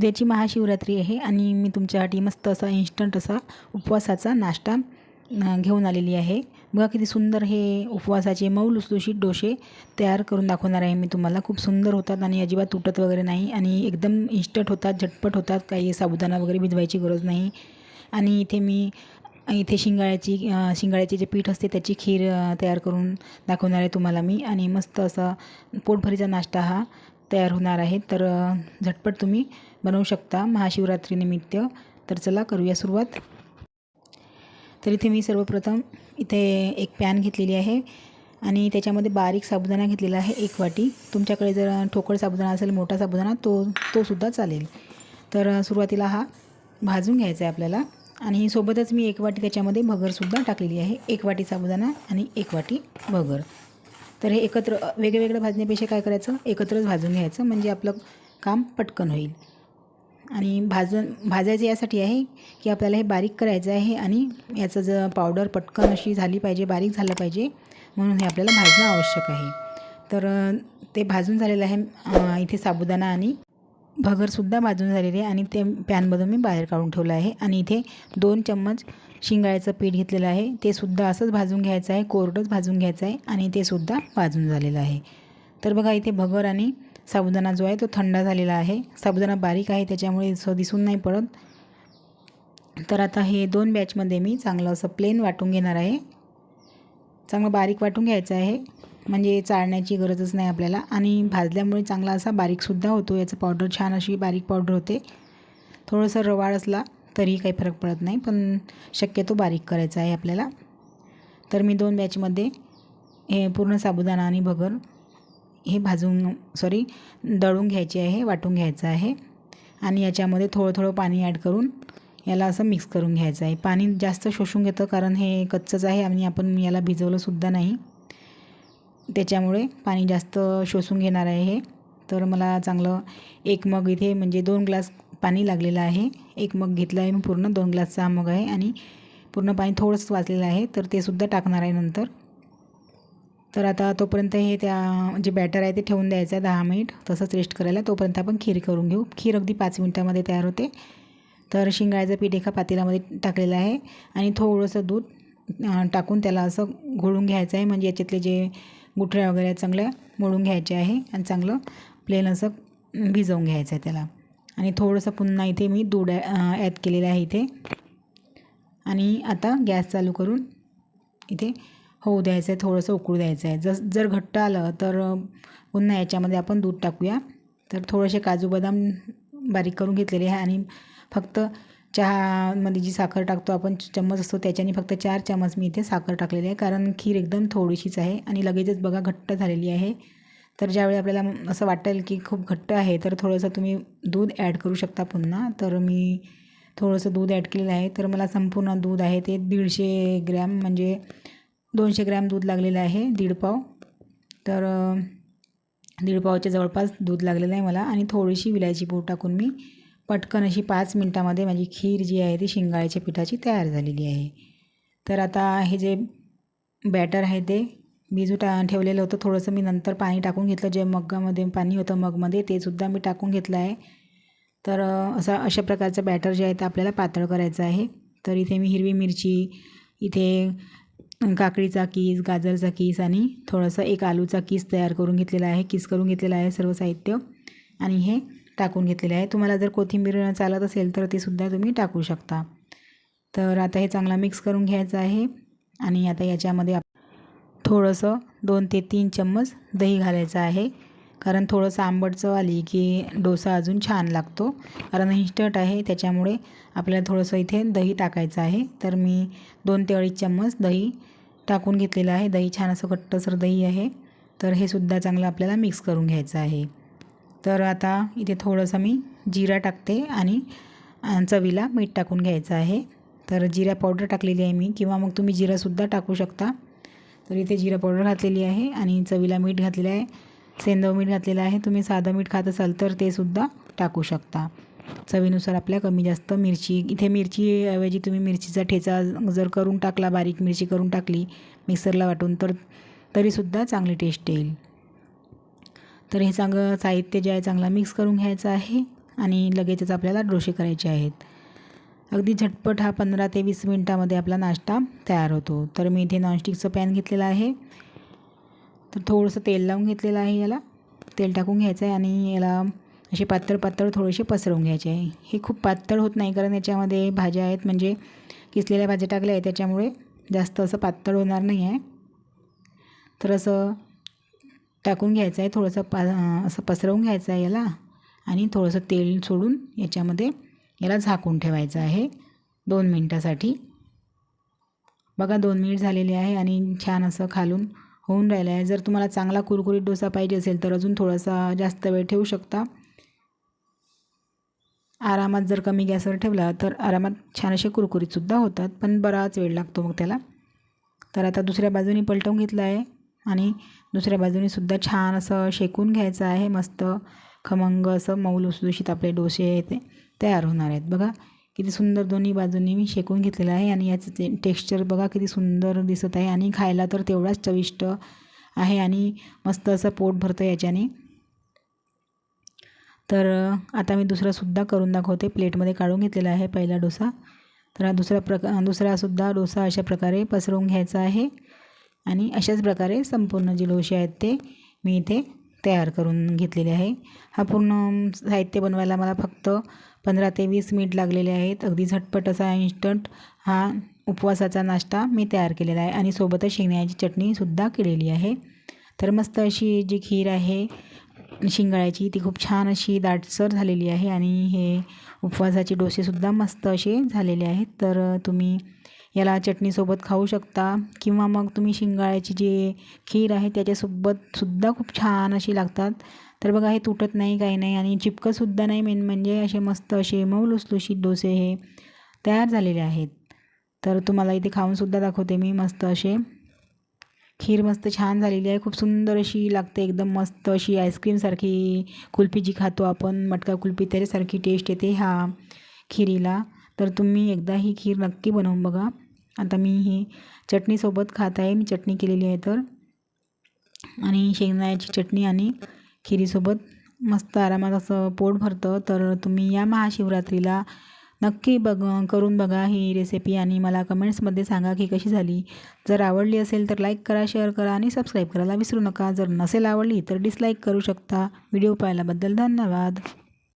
उद्याची महाशिवरात्री आहे आणि मी तुमच्यासाठी मस्त असा इन्स्टंट असा उपवासाचा नाश्ता घेऊन आलेली आहे. बघा किती सुंदर हे उपवासाचे मऊ लुसलुशीत डोसे तयार करून दाखवणार आहे मी तुम्हाला. खूप सुंदर होतात आणि अजिबात तुटत वगैरे नाही आणि एकदम इन्स्टंट होतात झटपट होतात. काही साबुदाणा वगैरे भिजवायची गरज नाही. आणि इथे मी इथे शिंगाळ्याची शिंगाळ्याचे जे पीठ असते त्याची खीर तयार करून दाखवणार आहे तुम्हाला मी. आणि मस्त असा पोटभरीचा नाश्ता हा. तयार होणार आहेत तर झटपट तुम्ही बनवू शकता महाशिवरात्रीनिमित्त तर चला करूया सुरुवात. तर इथे मी सर्वप्रथम इथे एक पॅन घेतलेली आहे आणि त्याच्यामध्ये बारीक साबुदाणा घेतलेला आहे एक वाटी. तुमच्याकडे जर ठोकळ साबुदाणा असेल मोठा साबुदाणा तो तोसुद्धा चालेल. तर सुरुवातीला हा भाजून घ्यायचा आहे आपल्याला आणि सोबतच मी एक वाटी त्याच्यामध्ये भगरसुद्धा टाकलेली आहे. एक वाटी साबुदाणा आणि एक वाटी भगर. तर हे एकत्र वेगळेवेगळं भाजण्यापेक्षा काय करायचं? एकत्रच भाजून घ्यायचं. म्हणजे आपलं काम पटकन होईल. आणि भाजून भाजायचं यासाठी आहे की आपल्याला हे बारीक करायचं आहे आणि याचं जर पावडर पटकन अशी झाली पाहिजे बारीक झालं पाहिजे म्हणून हे आपल्याला भाजणं आवश्यक आहे. तर ते भाजून झालेलं आहे इथे साबुदाणा आणि भगरसुद्धा भाजून झालेली आहे आणि ते पॅनमधून मी बाहेर काढून ठेवलं आहे. आणि इथे दोन चम्मच शिंगाळ्याचं पीठ घेतलेलं आहे. ते सुद्धा असंच भाजून घ्यायचं आहे. कोरडंच भाजून घ्यायचं आहे आणि ते सुद्धा भाजून झालेलं आहे. तर बघा इथे भगर आणि साबुदाणा जो आहे तो थंड झालेला आहे. साबुदाणा बारीक आहे त्याच्यामुळे असं दिसून नाही पडत. तर आता हे दोन बॅचमध्ये मी चांगलं असं प्लेन वाटून घेणार आहे. चांगलं बारीक वाटून घ्यायचं आहे. म्हणजे चाळण्याची गरजच नाही आपल्याला. आणि भाजल्यामुळे चांगला असा बारीकसुद्धा होतो. याचं पावडर छान अशी बारीक पावडर होते. थोडंसं रवाळ असला तरीही काही फरक पडत नाही पण शक्यतो बारीक करायचा आहे आपल्याला. तर मी दोन बॅचमध्ये हे पूर्ण साबुदाणा आणि भगर हे भाजून सॉरी दळून घ्यायचे आहे वाटून घ्यायचं आहे. आणि याच्यामध्ये थोडं थोडं पाणी ॲड करून याला असं मिक्स करून घ्यायचं आहे. पाणी जास्त शोषून घेतं कारण हे कच्चंच आहे आणि आपण याला भिजवलंसुद्धा नाही. त्याच्यामुळे पाणी जास्त शोषून घेणार आहे हे. तर मला चांगलं एक मग इथे म्हणजे दोन ग्लास पाणी लागलेलं आहे. एक मग घेतलं आहे मी पूर्ण दोन ग्लासचा हा मग आहे आणि पूर्ण पाणी थोडंसं वाचलेलं आहे. तर ते सुद्धा टाकणार आहे नंतर. तर आता तोपर्यंत हे त्या जे बॅटर आहे ते ठेवून द्यायचं आहे दहा मिनिट. तसंच रेस्ट करायला. तोपर्यंत आपण खीर करून घेऊ. खीर अगदी पाच मिनटामध्ये तयार होते. तर शिंगाळ्याचं पीठ एका पातेल्यामध्ये टाकलेलं आहे आणि थोडंसं दूध टाकून त्याला असं घोळून घ्यायचं आहे. म्हणजे याच्यातले जे गुठळ्या वगैरे चांगल्या मोडून घ्यायचे आहे आणि चांगलं प्लेन असं भिजवून घ्यायचं आहे त्याला. आणि थोडंसं पुन्हा इथे मी दूध ॲड केलेलं आहे इथे. आणि आता गॅस चालू करून इथे होऊ द्यायचं आहे थोडंसं उकळू द्यायचं आहे जस जर घट्ट आलं तर पुन्हा याच्यामध्ये आपण दूध टाकूया. तर थोडेसे काजू बदाम बारीक करून घेतलेले आहे आणि फक्त चहामध्ये जी साखर टाकतो आपण चम्मच असतो त्याच्याने फक्त चार चम्मच मी इथे साखर टाकलेली आहे. कारण खीर एकदम थोडीशीच आहे आणि लगेचच बघा घट्ट झालेली आहे. तर ज्यावेळी आपल्याला असं वाटेल की खूप घट्ट आहे तर थोडंसं तुम्ही दूध ॲड करू शकता पुन्हा. तर मी थोडंसं दूध ॲड केलेलं आहे. तर मला संपूर्ण दूध आहे ते दीडशे ग्रॅम म्हणजे दोनशे ग्रॅम दूध लागलेलं आहे दीड पाव. तर दीड पावच्या जवळपास दूध लागलेलं आहे मला. आणि थोडीशी विलायची पूड टाकून मी पटकन अशी पाच मिनटामध्ये माझी खीर जी आहे ती शिंगाळ्याच्या पिठाची तयार झालेली आहे. तर आता हे जे बॅटर आहे ते भिजू टा ठेवलेलं होतं थोडंसं मी नंतर पाणी टाकून घेतलं. जे मग्गामध्ये पाणी होतं मगमध्ये ते सुद्धा मी टाकून घेतलं आहे. तर असा अशा प्रकारचं बॅटर जे आहे ते आपल्याला पातळ करायचं आहे. तर इथे मी हिरवी मिरची इथे काकडीचा किस गाजरचा किस आणि थोडंसं एक आलूचा किस तयार करून घेतलेला आहे. किस करून घेतलेला आहे सर्व साहित्य. आणि हे टाकून घेतलेले आहे. तुम्हाला जर कोथिंबीर चालत असेल तर ते सुद्धा तुम्ही टाकू शकता. तर आता हे चांगला मिक्स करून घ्यायचं आहे. आणि आता याच्यामध्ये आप थोडंसं दोन ते तीन चम्मच दही घालायचं आहे. कारण थोडंसं आंबट चव आली की डोसा अजून छान लागतो. कारण इन्स्टंट आहे त्याच्यामुळे आपल्याला थोडंसं इथे दही टाकायचं आहे. तर मी दोन ते अडीच चम्मच दही टाकून घेतलेलं आहे. दही छान असं घट्टसर दही आहे. तर हे सुद्धा चांगलं आपल्याला मिक्स करून घ्यायचं आहे. तर आता इथे थोडंसं मी जिरा टाकते आणि चवीला मीठ टाकून घ्यायचं आहे. तर जिरा पावडर टाकलेली आहे मी. किंवा मग तुम्ही जिरासुद्धा टाकू शकता. तर इथे जिरा पावडर घातलेली आहे आणि चवीला मीठ घातलेलं आहे. सेंदव मीठ घातलेलं आहे. तुम्ही साधं मीठ खात असाल तर ते सुद्धा टाकू शकता. चवीनुसार आपल्या कमी जास्त मिरची इथे मिरचीऐवजी तुम्ही मिरचीचा ठेचा जर करून टाकला बारीक मिरची करून टाकली मिक्सरला वाटून तर तरीसुद्धा चांगली टेस्ट येईल. तर हे चांगलं साहित्य जे आहे चांगलं मिक्स करून घ्यायचं आहे आणि लगेचच आपल्याला डोसे करायचे आहेत. अगदी झटपट हा पंधरा ते वीस मिनटामध्ये आपला नाश्ता तयार होतो. तर मी इथे नॉनस्टिकचं पॅन घेतलेलं आहे. तर थोडंसं तेल लावून घेतलेलं आहे याला. तेल टाकून घ्यायचं आहे आणि याला असे पातळ पातळ थोडेसे पसरवून घ्यायचे आहे. हे खूप पातळ होत नाही कारण याच्यामध्ये भाज्या आहेत. म्हणजे किसलेल्या भाज्या टाकल्या आहेत. त्याच्यामुळे जास्त असं पातळ होणार नाही आहे. तर असं टाकून घ्यायचं आहे. थोडंसं पा असं पसरवून घ्यायचं आहे याला. आणि थोडंसं तेल सोडून याच्यामध्ये याला झाकून ठेवायचं आहे. दोन मिनटासाठी. बघा दोन मिनिट झालेले आहे आणि छान असं खालून होऊन राहिलं आहे. जर तुम्हाला चांगला कुरकुरीत डोसा पाहिजे असेल तर अजून थोडासा जास्त वेळ ठेवू शकता. आरामात जर कमी गॅसवर ठेवला तर आरामात छान असे कुरकुरीतसुद्धा होतात पण बराच वेळ लागतो मग त्याला. तर आता दुसऱ्या बाजूनी पलटवून घेतलं आहे आणि दुसऱ्या बाजूने सुद्धा छान असं शेकून घ्यायचं आहे. मस्त खमंग असं मऊ लुसलुशीत आपले डोसे येते तयार होणार आहेत. बघा किती सुंदर दोन्ही बाजूंनी मी शेकून घेतलेलं आहे आणि याचं ते टेक्स्चर बघा किती सुंदर दिसत आहे आणि खायला तर तेवढाच चविष्ट आहे आणि मस्त असं पोट भरतं याच्याने. तर आता मी दुसरासुद्धा करून दाखवते. प्लेटमध्ये काढून घेतलेला आहे पहिला डोसा. तर हा दुसरा प्रका दुसरासुद्धा डोसा अशा प्रकारे पसरवून घ्यायचा आहे आणि अशाच प्रकारे संपूर्ण जे डोसे आहेत ते मी इथे तयार करून घेतलेले आहे. हा पूर्ण साहित्य बनवायला मला फक्त पंधरा ते वीस मिनिट लागलेले आहेत. अगदी झटपट असा इन्स्टंट हा उपवासाचा नाश्ता मी तयार केलेला आहे आणि सोबतच शेंगण्याची चटणीसुद्धा केलेली आहे. तर मस्त अशी जी खीर आहे शिंगाळ्याची ती खूप छान अशी दाटसर झालेली आहे आणि हे उपवासाचे डोसेसुद्धा मस्त असे झालेले आहेत. तर तुम्ही याला चटणीसोबत खाऊ शकता किंवा मग तुम्ही शिंगाळ्याची जी खीर आहे त्याच्यासोबतसुद्धा खूप छान अशी लागतात. तर बघा हे तुटत नाही काही नाही आणि चिपकंसुद्धा नाही मेन म्हणजे असे मस्त असे मऊ लुसलुशीत डोसे हे तयार झालेले आहेत. तर तुम्हाला इथे खाऊनसुद्धा दाखवते मी मस्त असे. खीर मस्त छान झालेली आहे खूप सुंदर अशी लागते एकदम मस्त अशी आईस्क्रीमसारखी कुल्फी जी खातो आपण मटका कुल्फी त्याच्यासारखी टेस्ट येते ह्या खिरीला. तर तुम्ही एकदा ही खीर नक्की बनवून बघा. आता मी ही चटणीसोबत खात आहे मी चटणी केलेली आहे तर. आणि शेंगदाण्याची चटणी आणि खिरीसोबत मस्त आरामात असं पोट भरतं. तर तुम्ही या महाशिवरात्रीला नक्की बघ करून बघा ही रेसिपी आणि मला कमेंट्समध्ये सांगा की कशी झाली. जर आवडली असेल तर लाईक करा शेअर करा आणि सबस्क्राईब करायला विसरू नका. जर नसेल आवडली तर डिसलाईक करू शकता. व्हिडिओ पाहिल्याबद्दल धन्यवाद.